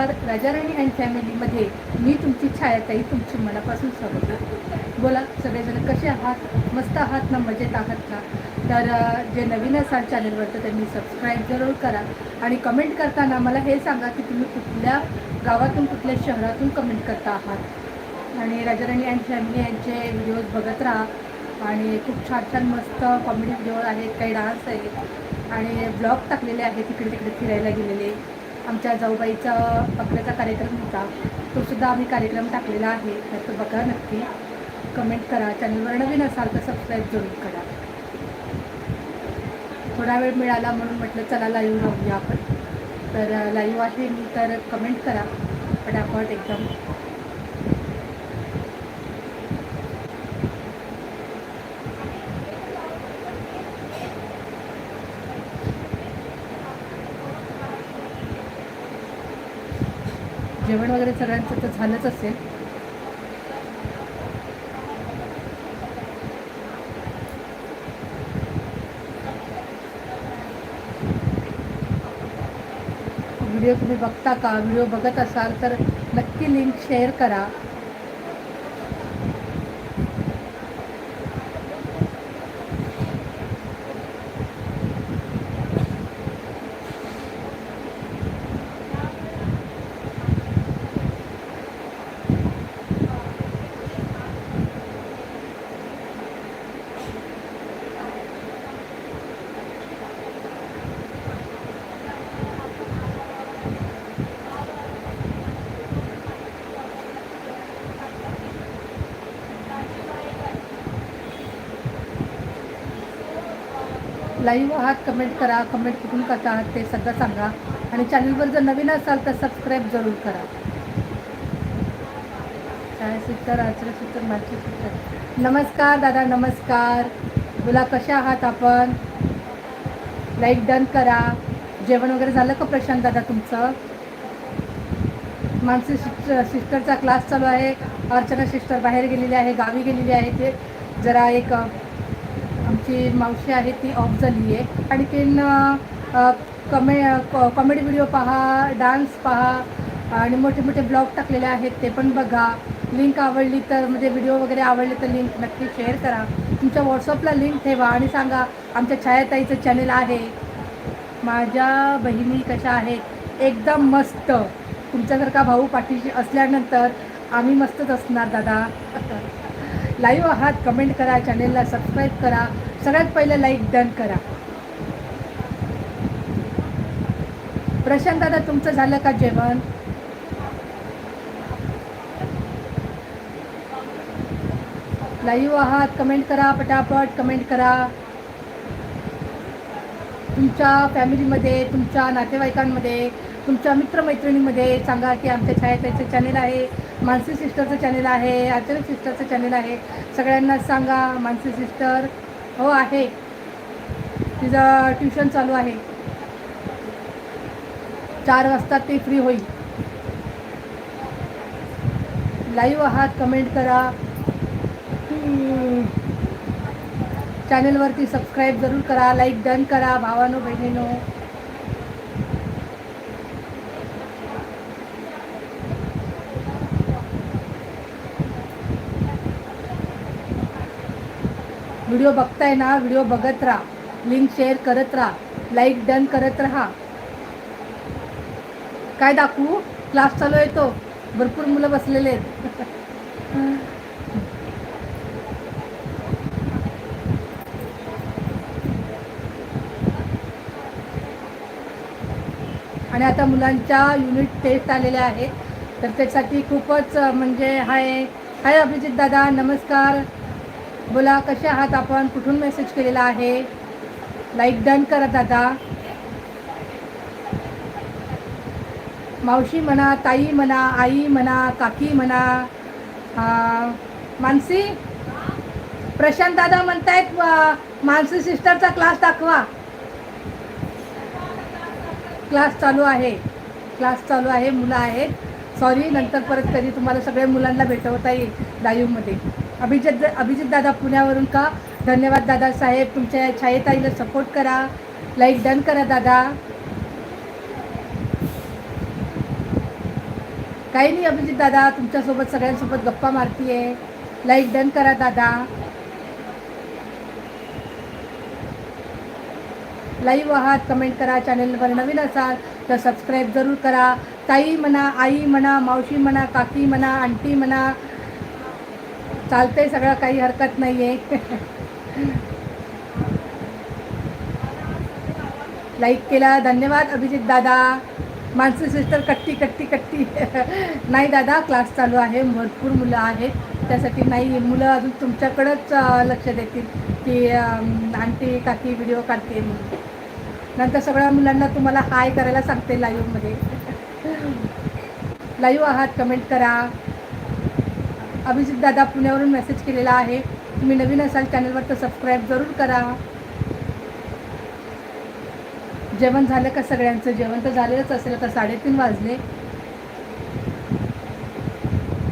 नमस्कार. राजाराणी अँड फॅमिलीमध्ये मी तुमची छायाताई तुमची मनापासून स्वागत बोला सगळेजण कसे आहात? मस्त आहात ना? मजेत आहात ना तर जे नवीन असाल चॅनलवर त्यांनी सबस्क्राईब जरूर करा आणि कमेंट करताना मला हे सांगा की तुम्ही कुठल्या गावातून कुठल्या शहरातून कमेंट करता आहात? आणि राजाराणी अँड फॅमिली यांचे व्हिडिओज बघत राहा. आणि खूप छान छान मस्त कॉमेडी व्हिडिओ आहेत. काही डान्स आहेत. आणि ब्लॉग टाकलेले आहेत. तिकडे तिकडे फिरायला गेलेले. आमच्या जाऊबाईचा बकऱ्याचा कार्यक्रम होता. तो सुद्धा आम्ही कार्यक्रम टाकलेला आहे. तर तो बघा नक्की. कमेंट करा. चॅनलवर नवीन असाल तर सबस्क्राईब जरूर करा. थोडा वेळ मिळाला म्हणून म्हटलं चला लाईव्ह राहूया आपण. तर लाईव्ह आहे मी तर कमेंट करा. पटापट एकदम. जेवण वगैरे सगळ्यांचं तर झालंच असेल. व्हिडिओ तुम्ही बघता का? व्हिडिओ बघत असाल तर नक्की लिंक शेअर करा. लाईव्ह आहात कमेंट करा कमेंट कुठून करता आहात ते सगळं सांगा. आणि चॅनलवर जर नवीन असाल तर सबस्क्राईब जरूर करा. छायाचित्र आचरचित्र माझी चित्र नमस्कार दादा नमस्कार. बोला कशा आहात आपण? लाईक डन करा. जेवण वगैरे झालं का प्रशांत दादा तुमचं? मानसी सिस्टर सिस्टरचा क्लास चालू आहे. अर्चना सिस्टर बाहेर गेलेली आहे गावी गेलेली आहे ते. जरा एक आमची मावशी आहे ती ऑफ झाली आहे. आणखीन कमे कॉमेडी व्हिडिओ पहा डान्स पहा आणि मोठे मोठे ब्लॉग टाकलेले आहेत ते पण बघा. लिंक आवडली तर म्हणजे व्हिडिओ वगैरे आवडले तर लिंक नक्की शेअर करा. तुमच्या व्हॉट्सअपला लिंक ठेवा आणि सांगा आमच्या छायाताईचं चॅनेल आहे. माझ्या बहिणी कशा आहेत? एकदम मस्त. तुमच्यासारखा भाऊ पाठीशी असल्यानंतर आम्ही मस्तच असणार दादा. लाईव्ह आहात. कमेंट करा चॅनेलला सबस्क्राईब करा. सगळ्यात पहिलं लाईक डन करा. प्रशांत दादा तुमचं झालं का जेवण? लाईव्ह आहात कमेंट करा पटापट कमेंट करा. तुमच्या फॅमिलीमध्ये तुमच्या नातेवाईकांमध्ये तुमच्या मित्रमैत्रिणीमध्ये सांगा की आमच्या छायाताईचं चॅनेल आहे मानसी सिस्टरचं चॅनेल आहे आचार्य सिस्टरचं चॅनेल आहे. सगळ्यांना सांगा मानसी सिस्टर हो आहे. तिचं ट्युशन चालू आहे. चार वाजता ते फ्री होईल. लाईव्ह आहात कमेंट करा. चॅनलवरती सबस्क्राईब जरूर करा लाईक डन करा भावानो बहिणीनो. व्हिडिओ बघताय ना व्हिडिओ बघत राहा. लिंक शेअर करत राहा. लाईक डन करत राहा. काय दाखवू? क्लास चालू आहे तो. भरपूर मुलं बसलेले आहेत. आणि आता मुलांच्या युनिट टेस्ट आलेल्या आहेत. तर त्यासाठी खूपच म्हणजे हाय हाय अभिजित दादा नमस्कार. बोला कसे आहात आपण? कुठून मेसेज केलेला आहे? लाईक डन करा दादा. मावशी म्हणा ताई म्हणा आई म्हणा काकी म्हणा मानसी? प्रशांत दादा म्हणतायत मानसी सिस्टरचा क्लास दाखवा. क्लास चालू आहे. क्लास चालू आहे मुलं आहेत. सॉरी नंतर परत कधी तुम्हाला सगळ्या मुलांना भेटवता येईल. लाईव्हमध्ये अभिजित अभिजित दादा पुण्यावरून का? धन्यवाद दादा साहेब तुमच्या छायेताईला सपोर्ट करा. लाईक डन करा दादा. काही नाही अभिजित दादा तुमच्यासोबत सगळ्यांसोबत गप्पा मारतीये. लाईक डन करा दादा. लाईव्ह आहात कमेंट करा चॅनलवर नवीन असाल तर सबस्क्राईब जरूर करा. ताई म्हणा आई म्हणा मावशी म्हणा काकी म्हणा आंटी म्हणा चालतंय सगळं काही हरकत नाही आहे लाईक केला धन्यवाद अभिजित दादा. माणसं सिस्टर कट्टी कट्टी कट्टी. नाही दादा क्लास चालू आहे भरपूर मुलं आहेत. त्यासाठी नाही मुलं अजून तुमच्याकडंच लक्ष देतील की आंटी काकी व्हिडिओ काढते नंतर सगळ्या मुलांना तुम्हाला हाय करायला सांगते लाईव्हमध्ये लाईव्ह आहात कमेंट करा. अभिजित दादा पुण्यावरून मेसेज केलेला आहे. तुम्ही नवीन असाल चॅनलवर तर सबस्क्राईब जरूर करा. जेवण झालं का सगळ्यांचं? जेवण तर झालेलंच असेल आता साडेतीन वाजले.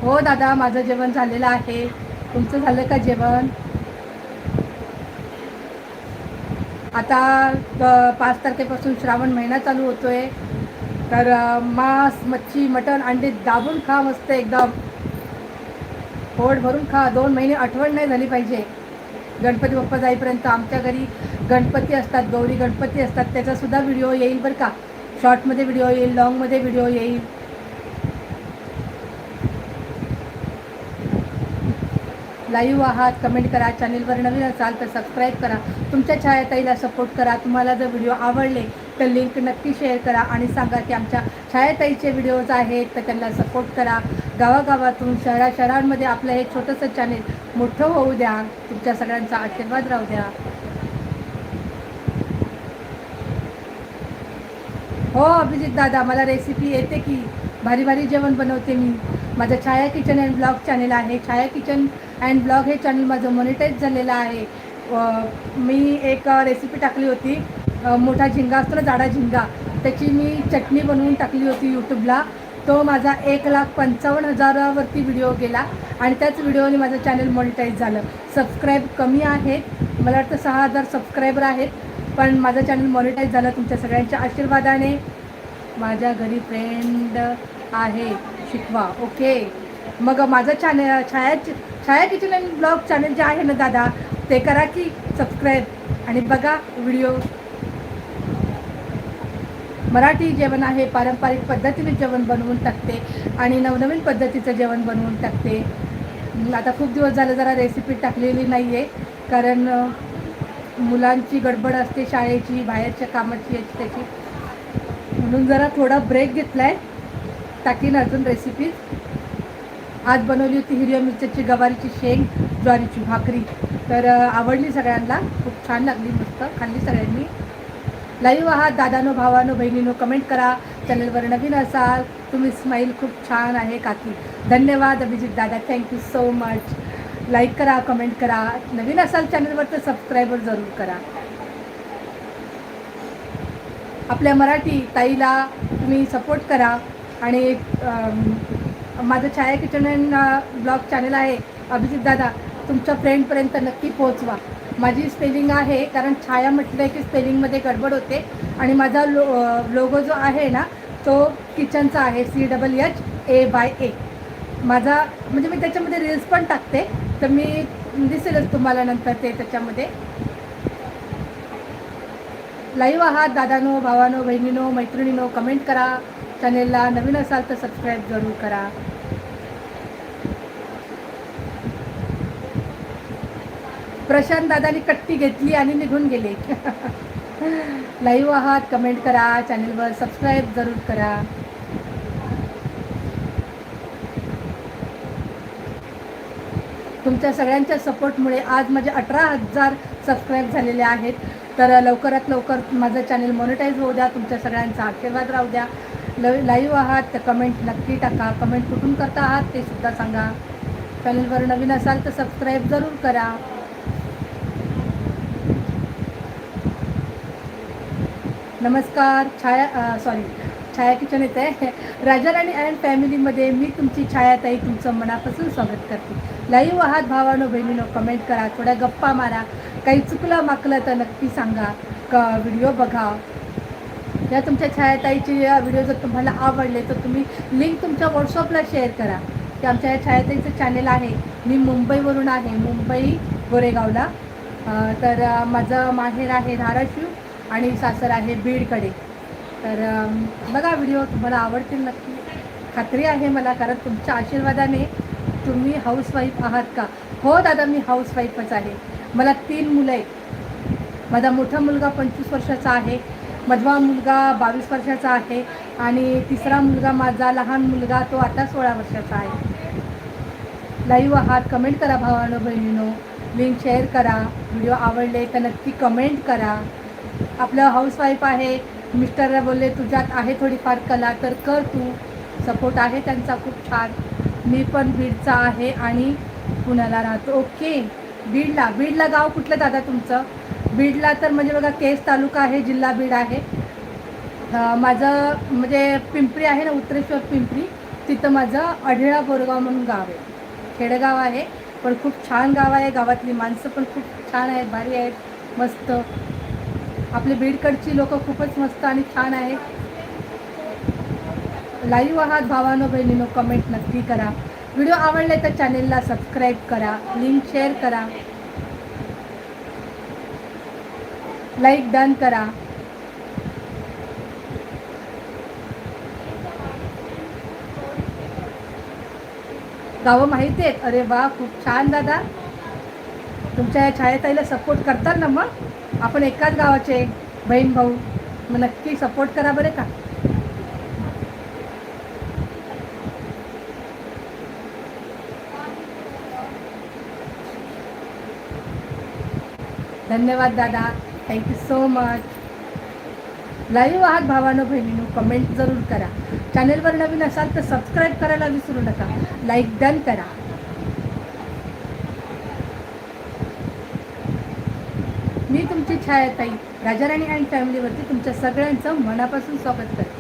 हो दादा माझं जेवण झालेलं आहे. तुमचं झालं का जेवण? आता पाच तारखेपासून श्रावण महिना चालू होतोय. तर मांस मच्छी मटण अंडे दाबून खा मस्त एकदम. पोट भरून खा. दोन महिने आठवण नाही झाली पाहिजे. गणपती बाप्पा जाईपर्यंत आमच्या घरी गणपती असतात गौरी गणपती असतात. त्याचासुद्धा व्हिडिओ येईल बरं का. शॉर्टमध्ये व्हिडिओ येईल लॉंगमध्ये व्हिडिओ येईल. लाईव्ह आहात कमेंट करा. चॅनेलवर नवीन असाल तर सबस्क्राईब करा. तुमच्या छायाताईला सपोर्ट करा. तुम्हाला जर व्हिडिओ आवडले तर लिंक नक्की शेअर करा आणि सांगा की आमच्या छायाताईचे व्हिडिओज आहेत तर त्यांना सपोर्ट करा. गावागावातून शहरा शहरांमध्ये आपलं हे छोटंसं चॅनेल मोठं होऊ द्या. तुमच्या सगळ्यांचा आशीर्वाद राहू द्या. हो अभिजित दादा मला रेसिपी येते की. भारी भारी जेवण बनवते मी. माझं Chhaya kitchen and blog channel आहे. छाया किचन अँड ब्लॉग हे चॅनल माझं मॉनिटाईज झालेलं आहे. मी एक रेसिपी टाकली होती. मोठा झिंगा असतो ना जाडा झिंगा त्याची मी चटणी बनवून टाकली होती यूट्यूबला तो माझा एक लाख पंचावन्न हजारावरती व्हिडिओ गेला आणि त्याच व्हिडिओने माझं चॅनल मॉनिटाईज झालं. सबस्क्राईब कमी आहेत मला वाटतं सहा हजार सबस्क्रायबर आहेत पण माझं चॅनल मॉनिटाईज झालं तुमच्या सगळ्यांच्या आशीर्वादाने. माझ्या घरी फ्रेंड आहे शिकवा ओके मग माझं channel Chhaya Chhaya kitchen blog channel जे आहे ना दादा ते करा की सबस्क्राईब आणि बघा व्हिडिओ मराठी जेवण आहे पारंपरिक पद्धतीने जेवण बनवून टाकते आणि नवनवीन पद्धतीचं जेवण बनवून टाकते. आता खूप दिवस झालं जरा रेसिपी टाकलेली नाही आहे कारण मुलांची गडबड असते शाळेची बाहेरच्या कामाची याची त्याची. म्हणून जरा थोडा ब्रेक घेतला आहे टाकीन अजून रेसिपी आज बनवली होती हिरव्या मिरच्याची गवारीची शेंग ज्वारीची भाकरी. तर आवडली सगळ्यांना खूप छान लागली मस्त खाल्ली सगळ्यांनी. लाईव्ह आहात दादानो भावानो बहिणीनो कमेंट करा. चॅनलवर नवीन असाल तुम्ही स्माईल खूप छान आहे काकी. धन्यवाद अभिजित दादा. Thank you so much like करा कमेंट करा. नवीन असाल चॅनलवर तर सबस्क्राईबर जरूर करा. आपल्या मराठी ताईला तुम्ही सपोर्ट करा. आणि माझं छाया किचन ब्लॉग चॅनल आहे. अभिजित दादा तुमच्या फ्रेंडपर्यंत नक्की पोहोचवा. माझी स्पेलिंग आहे कारण छाया म्हटलं की स्पेलिंगमध्ये गडबड होते. आणि माझा लो लोगो जो आहे ना तो किचनचा आहे C double H A Y A माझा म्हणजे मी त्याच्यामध्ये रील्स पण टाकते. तर मी दिसेलच तुम्हाला नंतर ते त्याच्यामध्ये. लाईव्ह आहात दादानो भावानो बहिणीनो मैत्रिणीनो कमेंट करा. चॅनेलला नवीन असाल तर सबस्क्राईब जरूर करा. प्रशांत दादानी कट्टी घेतली आणि निघून गेले. लाईव्ह आहात कमेंट करा चॅनेलवर सबस्क्राईब जरूर करा. तुमच्या सगळ्यांच्या सपोर्टमुळे आज माझे अठरा हजार सबस्क्राईब झालेले आहेत. तर लवकरात लवकर माझं चॅनल मॉनिटाईज होऊ द्या तुमच्या सगळ्यांचा आशीर्वाद राहू द्या. ल लाईव्ह आहात तर कमेंट नक्की टाका. कमेंट कुठून करता आहात ते सुद्धा सांगा. चॅनलवर नवीन असाल तर सबस्क्राईब जरूर करा. नमस्कार छाया सॉरी छाया किचन येत आहे. राजा राणी अँड फॅमिलीमध्ये मी तुमची छायाताई तुमचं मनापासून स्वागत करते. लाईव्ह आहात भावानो बहिणीनो कमेंट करा थोड्या गप्पा मारा. काही चुकलं माकलं तर नक्की सांगा. क व्हिडिओ बघा. या तुमच्या छायाताईची व्हिडिओ जर तुम्हाला आवडले तर तुम्ही लिंक तुमच्या व्हॉट्सअपला शेअर करा. की आमच्या या छायाताईचं चॅनेल आहे. मी मुंबईवरून आहे मुंबई गोरेगावला. तर माझं माहेर आहे धाराशिव. आणि सासर आहे बीडकडे. तर बघा व्हिडिओ तुम्हाला आवडतील नक्की. खात्री आहे मला कारण तुमच्या आशीर्वादाने तुम्ही हाऊसवाईफ आहात का? हो दादा मी हाऊसवाईफच आहे. मला तीन मुलं आहेत. माझा मोठा मुलगा पंचवीस वर्षाचा आहे. मधवा मुलगा बावीस वर्षाचा आहे. आणि तिसरा मुलगा माझा लहान मुलगा तो आता सोळा वर्षाचा आहे. लाईव्ह आहात कमेंट करा भावानो बहिणीनो. लिंक शेअर करा. व्हिडिओ आवडले तर नक्की कमेंट करा. आपलं हाऊसवाईफ आहे. मिस्टर बोलले तुझ्यात आहे थोडीफार कला तर कर तू. सपोर्ट आहे त्यांचा खूप छान. मी पण बीडचा आहे आणि पुण्याला राहतो. ओके बीडला बीडला गाव कुठलं दादा तुमचं? बीडला तर म्हणजे बघा केस तालुका आहे जिल्हा बीड आहे. माझं म्हणजे पिंपरी आहे ना उत्तरेश्वर पिंपरी. तिथं माझं अढेळा बोरगाव म्हणून गाव आहे. खेडेगाव आहे पण खूप छान गाव आहे. गावातली माणसं पण खूप छान आहेत भारी आहेत मस्त. आपले बीडकडची लोक खूपच मस्त आणि छान आहेत लाईव्ह आहात भावानो बहिणीनो कमेंट नक्की करा. व्हिडिओ आवडले तर चॅनेलला सबस्क्राईब करा लिंक शेअर करा. लाईक डन करा. गावं माहिती आहेत अरे वा खूप छान दादा. तुमच्या या छायाताईला सपोर्ट करतात ना मग? आपण एकाच गावाचे बहीण भाऊ मग नक्की सपोर्ट करा बरे का? धन्यवाद दादा. थँक्यू सो मच लाईव्ह आहात भावानो बहिणीनो कमेंट जरूर करा. चॅनेलवर नवीन असाल तर सबस्क्राईब करायला विसरू नका. लाईक डन करा मी तुमची छायाताई राजाराणी अँड फॅमिलीवरती तुमच्या सगळ्यांचं मनापासून स्वागत करते.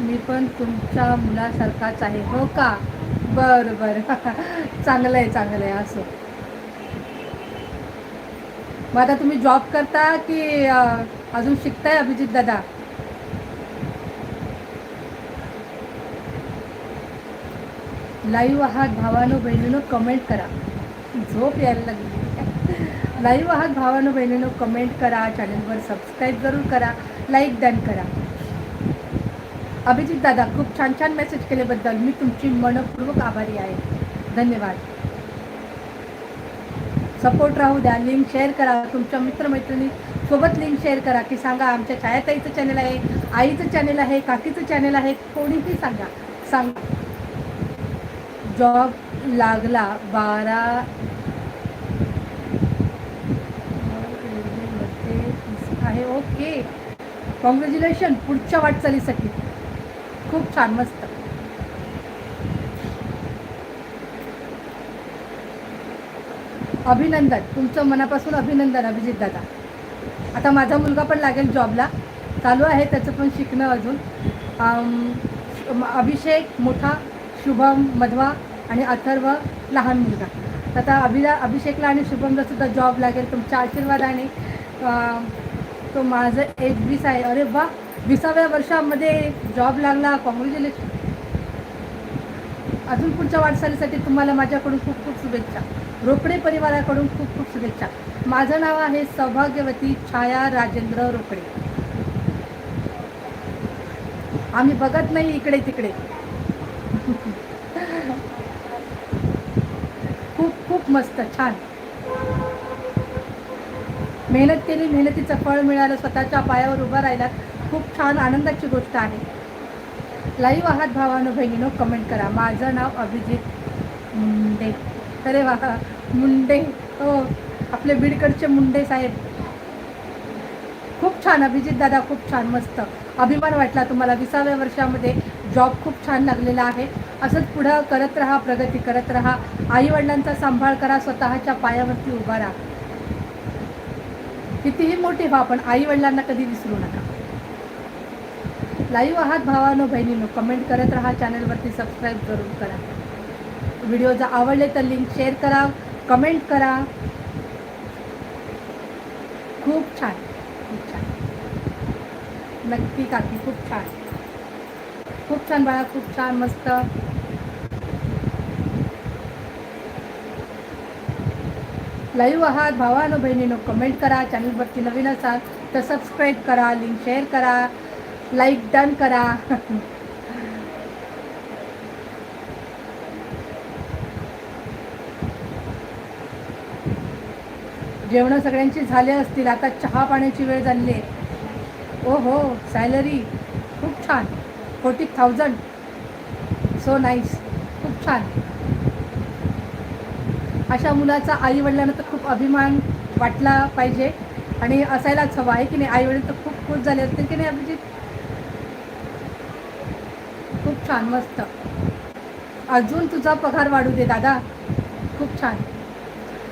मी पण तुमच्या मुलासारखाच आहे हो का? बरं बरं. चांगलं आहे चांगलं आहे असं. मग आता तुम्ही जॉब करता की अजून शिकताय अभिजित दादा? लाईव्ह आहात भावानो बहिणीनो कमेंट करा. झोप यायला लागली. लाईव्ह आहात भावानो बहिणीनो कमेंट करा. चॅनलवर सबस्क्राईब जरूर करा. लाईक डन करा. अभिजित दादा खूप छान छान मेसेज केल्याबद्दल मी तुमची मनपूर्वक आभारी आहे. धन्यवाद. सपोर्ट राहू द्या. लिंक शेअर करा. तुमच्या मित्रमैत्रिणी सोबत लिंक शेअर करा की सांगा आमच्या छायाताईचं चॅनल आहे आईचं चॅनल आहे काकीचं चॅनल आहे. कोणीही सांगा. सांगा. जॉब लागला बारा आहे ओके. कॉंग्रॅच्युलेशन पुढच्या वाटचालीसाठी. खूप छान मस्त. अभिनंदन तुमचं मनापासून अभिनंदन अभिजित दादा. आता माझा मुलगा पण लागेल जॉबला. चालू आहे त्याचं पण शिकणं अजून. अभिषेक मोठा शुभम मधवा आणि अथर्व लहान मुलगा. तर आता अभिला अभिषेकला आणि शुभमला सुद्धा जॉब लागेल. तुमच्या आशीर्वादाने तो माझं एज वीस आहे. अरे वा! विसाव्या वर्षामध्ये जॉब लागला. कॉंग्रॅच्युलेशन अजून पुढच्या वाटचालीसाठी तुम्हाला माझ्याकडून खूप खूप शुभेच्छा. रोकडे परिवाराकडून खूप खूप शुभेच्छा. माझं नाव आहे सौभाग्यवती छाया राजेंद्र रोकडे आम्ही बघत नाही इकडे तिकडे खूप मस्त छान. मेहनत केली मेहनतीचं फळ मिळालं स्वतःच्या पायावर उभं राहिला खूप छान आनंदाची गोष्ट आहे. लाईव्ह आहात भावानो बहिणीनो कमेंट करा. माझं नाव अभिजित मुंडे. अरे वा मुंडे. हो आपले बीडकडचे मुंडे साहेब. खूप छान अभिजित दादा खूप छान मस्त. अभिमान वाटला तुम्हाला. विसाव्या वर्षामध्ये जॉब खूप छान लागलेला आहे. असंच पुढं करत राहा प्रगती करत राहा. आईवडिलांचा सांभाळ करा स्वतःच्या पायावरती उभा राहा. कितीही मोठी व्हा पण आईवडिलांना कधी विसरू नका. लाईव्ह आहात भावानो बहिणीनो कमेंट करत राहा चॅनलवरती सबस्क्राईब जरूर करा. व्हिडिओ जर आवडले तर लिंक शेअर करा कमेंट करा. खूप छान खूप छान. नक्की काकी खूप छान. खूप छान बाळा खूप छान मस्त. लाईव्ह आहात भावानो बहिणीनो कमेंट करा चॅनलवरती नवीन असाल तर सबस्क्राईब करा लिंक शेअर करा लाईक डन करा. जेवणं सगळ्यांची झाले असतील आता चहा पाण्याची वेळ झाली. आहे ओ हो सॅलरी खूप छान. Forty thousand. सो नाईस खूप छान. अशा मुलाचा आई वडिलांना तर खूप अभिमान वाटला पाहिजे. आणि असायलाच हवा आहे की नाही आई वडील तर खूप खुश झाले असतील की नाही अभिजित? खूप छान मस्त. अजून तुझा पगार वाढू दे दादा. खूप छान.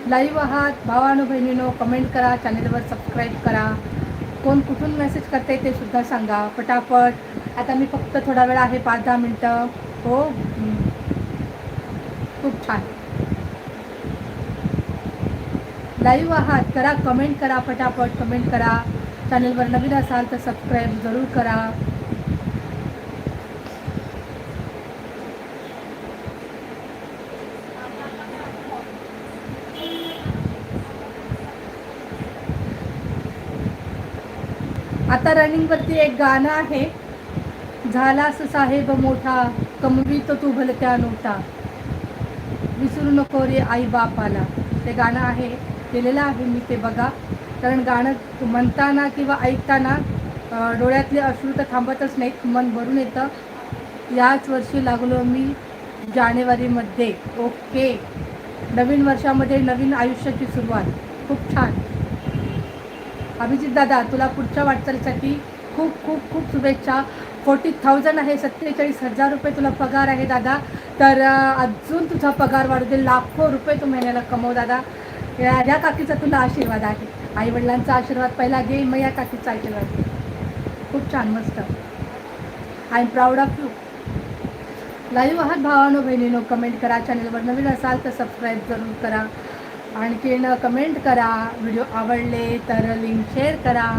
लाईव्ह आहात भावानो बहिणीनो कमेंट करा चॅनेलवर सबस्क्राईब करा. कोण कुठून मेसेज करते ते सुद्धा सांगा. पटापट. आता मी फक्त थोडा वेळ आहे पाच दहा मिनटं. हो? खूप छान. लाईव्ह आहात करा कमेंट करा पटापट कमेंट करा. चॅनलवर नवीन असाल तर सबस्क्राईब जरूर करा. आता रनिंगवरती एक गाणं आहे. झालास साहेब मोठा कमवीत तू भलत्या नोटा विसरू नको रे आई बापाला. ते गाणं आहे केलेलं आहे मी ते बघा. कारण गाणं म्हणताना किंवा ऐकताना डोळ्यातले अश्रू तर थांबतच नाहीत मन भरून येतं. याच वर्षी लागलो मी जानेवारीमध्ये. ओके. नवीन वर्षामध्ये नवीन आयुष्याची सुरुवात. खूप छान. अभिजित दादा तुला पुढच्या वाटचालीसाठी खूप खूप खूप शुभेच्छा. फोर्टी थाउजंड आहे सत्तेचाळीस हजार रुपये तुला पगार आहे दादा. तर अजून तुझा पगार वाढू दे लाखो रुपये तू महिन्याला कमव दादा. या या काकीचा तुला आशीर्वाद आहे. आई वडिलांचा आशीर्वाद पहिला घे मग या काकीचा आशीर्वाद घे. खूप छान मस्त. I am proud of you live आहात भावानो बहिणीनो कमेंट करा. चॅनलवर नवीन असाल तर सबस्क्राईब जरूर करा. आणखीन कमेंट करा. व्हिडिओ आवडले तर लिंक शेअर करा.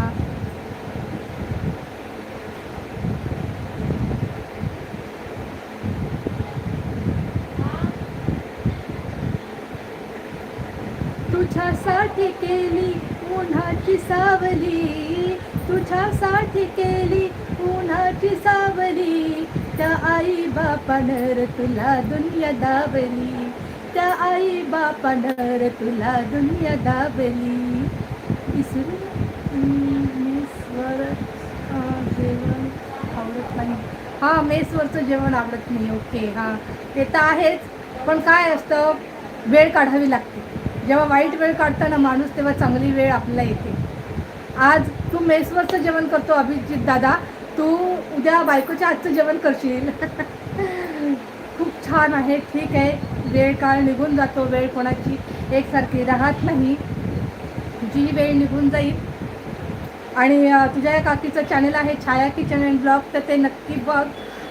तुझ्यासाठी केली उन्हाची सावली. तुझ्यासाठी केली उन्हाची सावली. त्या आई बापानर तुला दुनिया दाबली. त्या आई बापानर तुला दुनिया दाबली. मेसवर जेवण आवडत नाही. हां मेसवरचं जेवण आवडत नाही. ओके हां. ते तर आहेच. पण काय असतं? वेळ काढावी लागते. जेव्हा वाईट वेळ काढताना माणूस तेव्हा चांगली वेळ आपल्याला येते. आज तू मेसवरचं जेवण करतो अभिजित दादा. तू उद्या बायकोच्या आजचं जेवण करशील. खूप छान आहे. ठीक आहे. वेळ काळ निघून जातो. वेळ कोणाची एकसारखी राहत नाही. जी वेळ निघून जाईल. आणि तुझ्या या काकीचं चॅनल आहे छाया किचन अँड ब्लॉग तर ते नक्की बघ.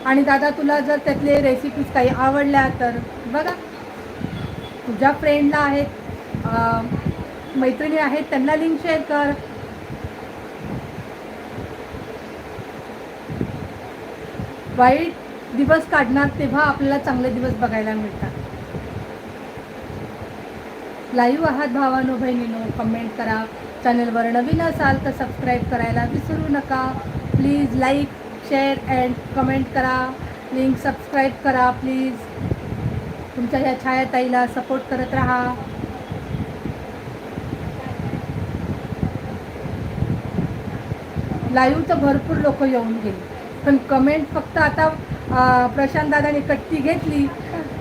आणि दादा तुला जर त्यातले रेसिपीज काही आवडल्या तर बघा. तुझ्या फ्रेंडला आहेत. मैत्रिणी आहेत त्यांना लिंक शेअर कर. वाईट दिवस काढणार तेव्हा आपल्याला चांगले दिवस बघायला मिळतात. लाईव्ह आहात भावानो बहिणीनो कमेंट करा. चॅनलवर नवीन असाल तर सबस्क्राईब करायला विसरू नका. Please like share and comment करा. लिंक सबस्क्राईब करा प्लीज तुमच्या ह्या छायाताईला सपोर्ट करत राहा. लाईव्ह तर भरपूर लोक येऊन गेले. पण कमेंट फक्त आता प्रशांत दादाने कट्टी घेतली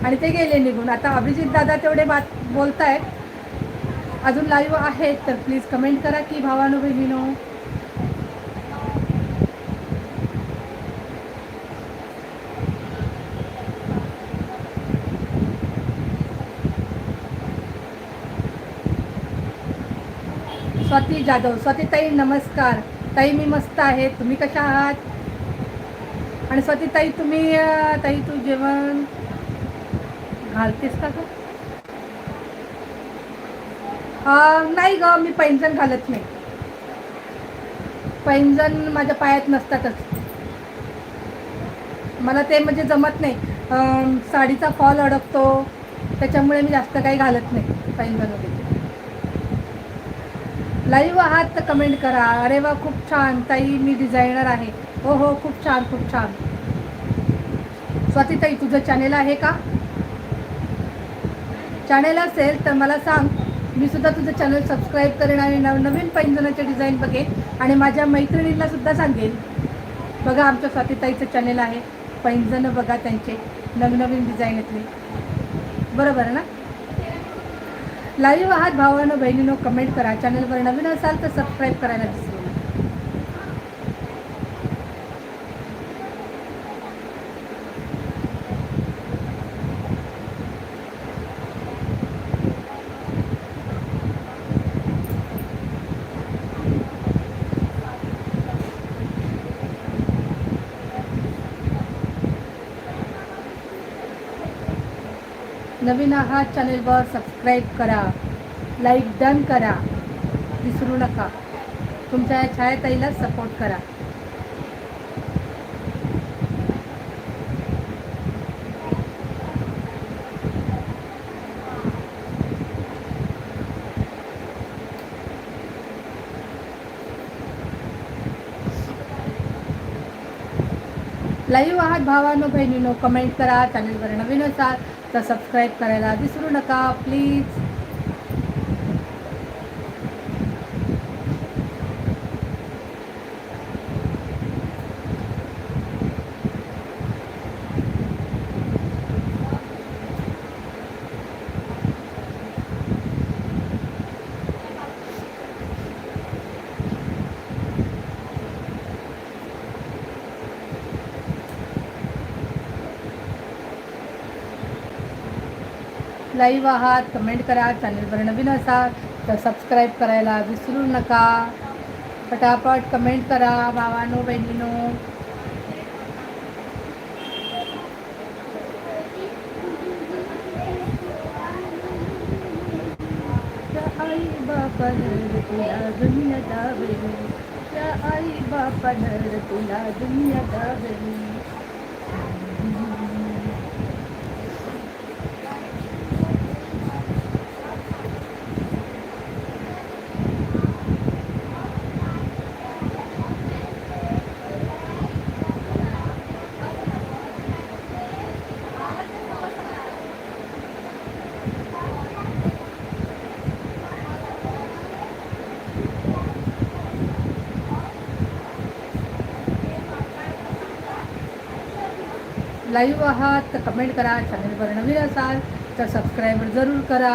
आणि ते गेले निघून. आता अभिजित दादा तेवढे बात बोलतायत. अजून लाईव्ह आहेत तर प्लीज कमेंट करा की भावानो बहिणीनो. स्वाती जाधव स्वाती ताई नमस्कार. ताई मी मस्त आहे. तुम्ही कशा आहात? आणि स्वाती ताई तुम्ही ताई तू जेवण घालतेस का ग? नाही ग मी पैंजण घालत नाही. पैंजण माझ्या पायात नसतातच. मला ते म्हणजे जमत नाही. साडीचा फॉल अडकतो. त्याच्यामुळे मी जास्त काही घालत नाही पैंजण वगैरे. लाईव्ह आहात तर कमेंट करा. अरे वा खूप छान. ताई मी डिझायनर आहे. हो हो खूप छान खूप छान. स्वाती ताई तुझं चॅनेल आहे का? चॅनेल असेल तर मला सांग. मी सुद्धा तुझं चॅनल सबस्क्राईब करेन आणि नवनवीन पैंजणाचे डिझाईन बघेन आणि माझ्या मैत्रिणींना सुद्धा सांगेन. बघा आमच्या स्वातीताईचं चॅनेल आहे. पैंजणं बघा त्यांचे. नवनवीन डिझाईन येतले बरोबर ना? लाईव्ह आहात भावानं बहिणीनं कमेंट करा. चॅनलवर नवीन असाल तर सबस्क्राईब करायला विसरू नका नवीन आहात चॅनेलवर सबस्क्राईब करा. लाईक डन करा. विसरू नका. तुमच्या या छायाताईला सपोर्ट करा. लाईव्ह आहात भावानो बहिणीनो कमेंट करा. चॅनलवर नवीन असाल सबस्क्राईब करायला विसरू नका. प्लीज लाईव्ह आहात कमेंट करा चॅनलवर नवीन असाल तर सबस्क्राईब करायला विसरू नका. पटापट कमेंट करा भावानो बहिणीनो. त्या आई बापानं तुला दुनिया दाबली. आई दुनिया लाईव्ह आहात तर कमेंट करा चॅनलवर नवीन असाल तर सबस्क्राईब जरूर करा.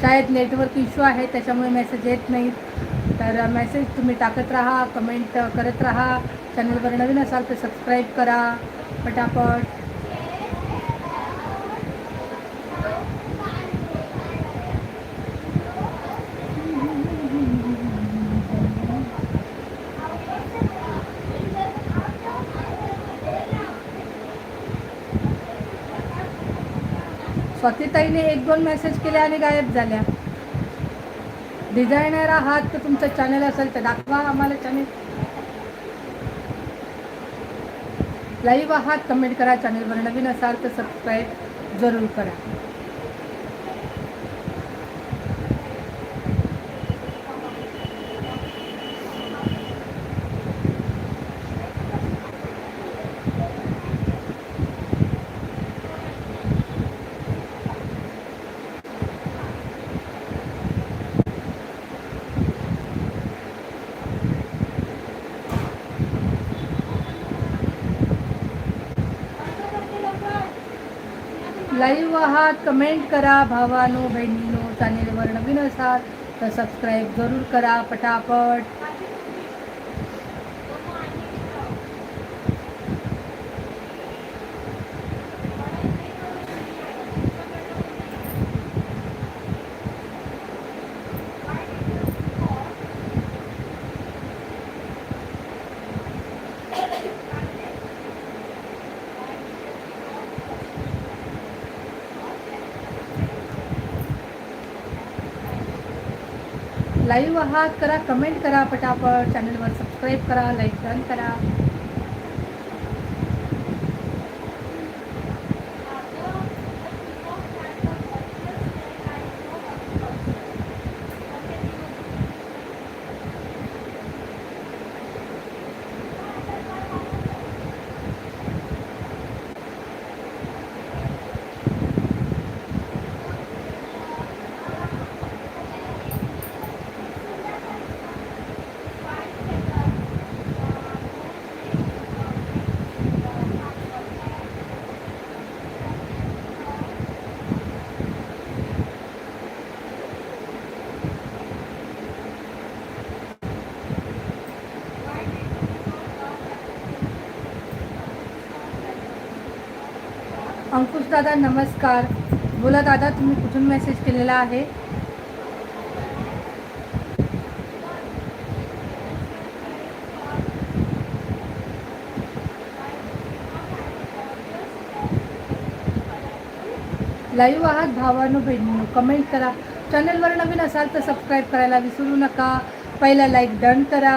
शाळेत नेटवर्क इश्यू आहे त्याच्यामुळे मेसेज येत नाहीत. तर मेसेज तुम्ही टाकत राहा कमेंट करत राहा. चॅनलवर नवीन असाल तर सबस्क्राईब करा. पटापट. स्वातीताईने एक दोन मेसेज केले आणि गायब झाल्या. डिझायनर आहात तर तुमचं चॅनल असेल तर दाखवा आम्हाला चॅनल लाईव्ह आहात कमेंट करा चॅनलवर नवीन असाल तर सबस्क्राईब जरूर करा. लाईव्ह आहात कमेंट करा भावानो बहिणीनो चॅनेलवर नवीन असाल तर सबस्क्राईब जरूर करा पटापट. लाईव्ह आहात करा कमेंट करा पटापट. चॅनलवर सबस्क्राईब करा लाईक डन करा. अंकुश दादा नमस्कार. बोला दादा तुम्ही कुठून मेसेज केलेला आहे? लाईव्ह आहात भावानो बहिणीनो. कमेंट करा. चॅनलवर नवीन असाल तर सबस्क्राईब करायला विसरू नका. पहिला लाईक डन करा.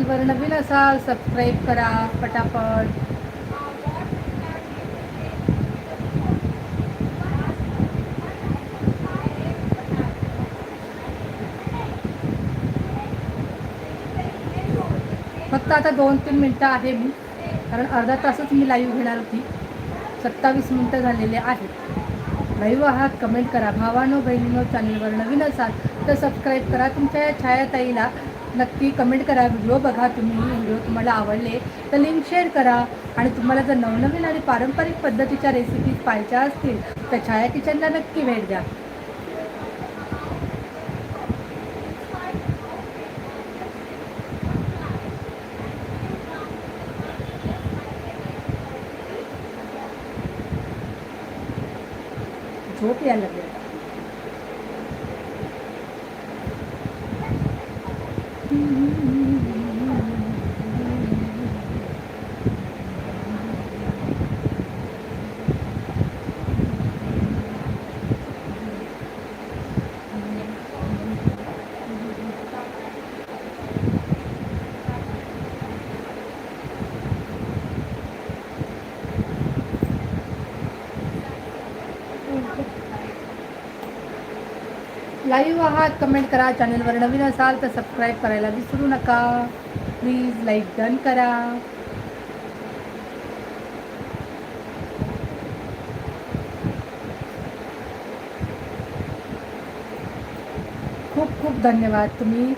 चॅनेलवर नवीन असाल सबस्क्राईब करा पटापट. फक्त आता दोन तीन मिनटं आहे मी कारण अर्धा तासच मी लाईव्ह घेणार होती. सत्तावीस मिनटं झालेले आहेत. लाईव्ह आहात कमेंट करा. भावानो बहिणीनो चॅनलवर नवीन असाल तर सबस्क्राईब करा. तुमच्या या छायाताईला नक्की कमेंट करा व्हिडिओ बघा तुम्ही व्हिडिओ तुम्हाला आवडले तर लिंक शेअर करा. आणि तुम्हाला जर नवनवीन आणि पारंपरिक पद्धतीच्या रेसिपीज पाहिजे असतील तर छाया किचनला नक्की भेट द्या झोप यायला लागली आता. लाईव्ह आहात कमेंट करा चॅनलवर नवीन असाल तर सबस्क्राईब करायला विसरू नका. प्लीज लाईक डन करा. खूप खूप धन्यवाद तुम्ही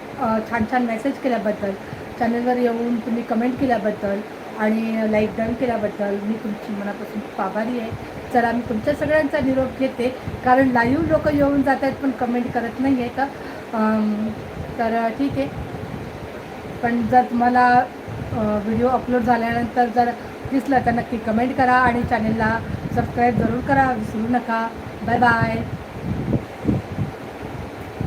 छान छान मेसेज केल्याबद्दल. चॅनलवर येऊन तुम्ही कमेंट केल्याबद्दल आणि लाईक डन केल्याबद्दल मी तुमची मनापासून खूप आभारी आहे. चला मी तुमच्या सगळ्यांचा निरोप घेते. कारण लाईव्ह लोक येऊन जात आहेत पण कमेंट करत नाही आहे तर तर ठीक आहे. पण जर तुम्हाला व्हिडिओ अपलोड झाल्यानंतर जर दिसलं तर नक्की कमेंट करा आणि चॅनलला सबस्क्राईब जरूर करा. विसरू नका. Bye bye